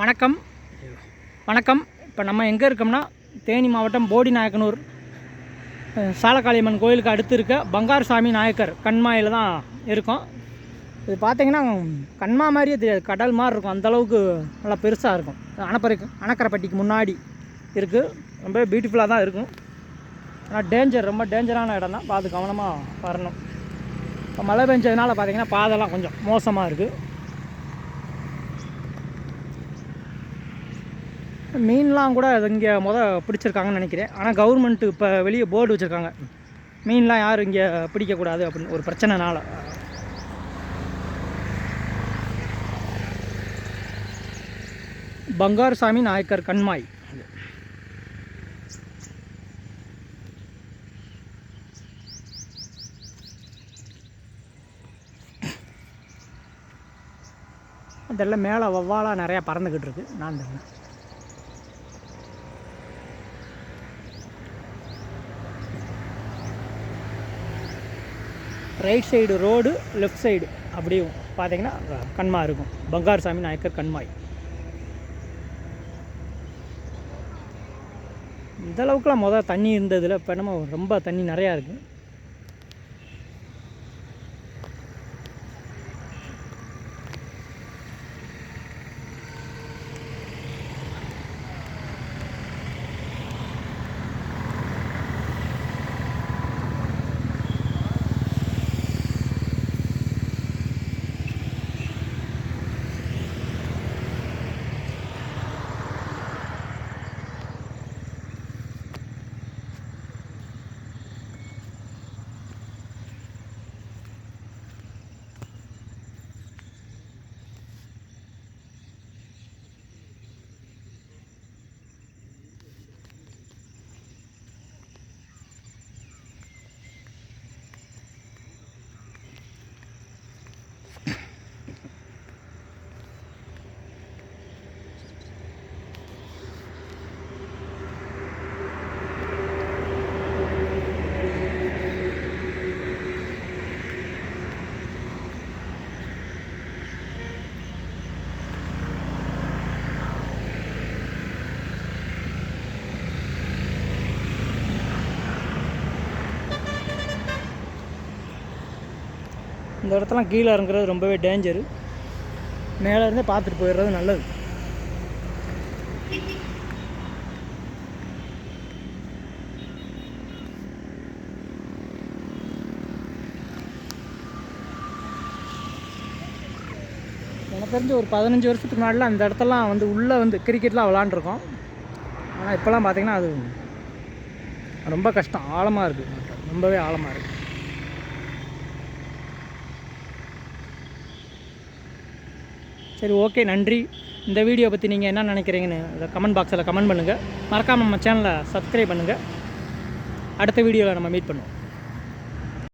வணக்கம். வணக்கம். இப்போ நம்ம எங்கே இருக்கோம்னா தேனி மாவட்டம் போடி நாயக்கனூர் சாலக்காளியம்மன் கோயிலுக்கு அடுத்து இருக்க பங்காரசாமி நாயக்கர் கண்மாயில் தான் இருக்கும். இது பார்த்தீங்கன்னா கண்மா மாதிரியே தெரியாது. கடல் மாதிரி இருக்கும். அந்தளவுக்கு நல்லா பெருசாக இருக்கும். அணப்பறை அணக்கரைப்பட்டிக்கு முன்னாடி இருக்குது ரொம்ப பியூட்டிஃபுல்லாக தான் இருக்கும். ஆனால் டேஞ்சர் ரொம்ப டேஞ்சரான இடம் தான். பார்த்து கவனமாக வரணும். இப்போ மழை பெஞ்சதுனால பார்த்தீங்கன்னா பாதைலாம் கொஞ்சம் மோசமாக இருக்குது மீன்லாம் கூட இங்கே முத பிடிச்சிருக்காங்கன்னு நினைக்கிறேன். ஆனால் கவர்மெண்ட்டு இப்போ வெளியே போர்டு வச்சுருக்காங்க. மீன்லாம் யாரும் இங்கே பிடிக்கக்கூடாது அப்படின்னு ஒரு பிரச்சனைனால. பங்காரசாமி நாயக்கர் கண்மாய். அதெல்லாம் மேலே வவ்வாலாக நிறையா பறந்துக்கிட்டு இருக்கு. நான் தெரியல right side road left side. அப்படியும் பார்த்தீங்கன்னா கண்மா இருக்கும். பங்காரசாமி நாயக்கர் கண்மாய். இந்த அளவுக்குலாம் தண்ணி இருந்ததில் இப்போ என்னமோ ரொம்ப தண்ணி நிறையா இருக்குது இந்த இடத்தெல்லாம் கீழே இறங்குறது ரொம்பவே டேஞ்சரு மேலே இருந்தே பார்த்துட்டு போயிடுறது நல்லது. எனக்கு தெரிஞ்சு ஒரு பதினஞ்சு வருஷத்துக்கு முன்னாடிலாம் அந்த இடத்தெல்லாம் வந்து உள்ளே வந்து கிரிக்கெட்லாம் விளாண்டுருக்கோம். ஆனால் இப்போலாம் பார்த்திங்கன்னா அது ரொம்ப கஷ்டம். ஆழமாக இருக்குது ரொம்பவே ஆழமாக இருக்குது சரி ஓகே நன்றி. இந்த வீடியோ பற்றி நீங்கள் என்ன நினைக்கிறீங்கன்னு கமெண்ட் பாக்ஸில் கமெண்ட் பண்ணுங்கள் மறக்காமல் நம்ம சேனலை சப்ஸ்கிரைப் பண்ணுங்கள் அடுத்த வீடியோவில் நம்ம மீட் பண்ணுவோம்.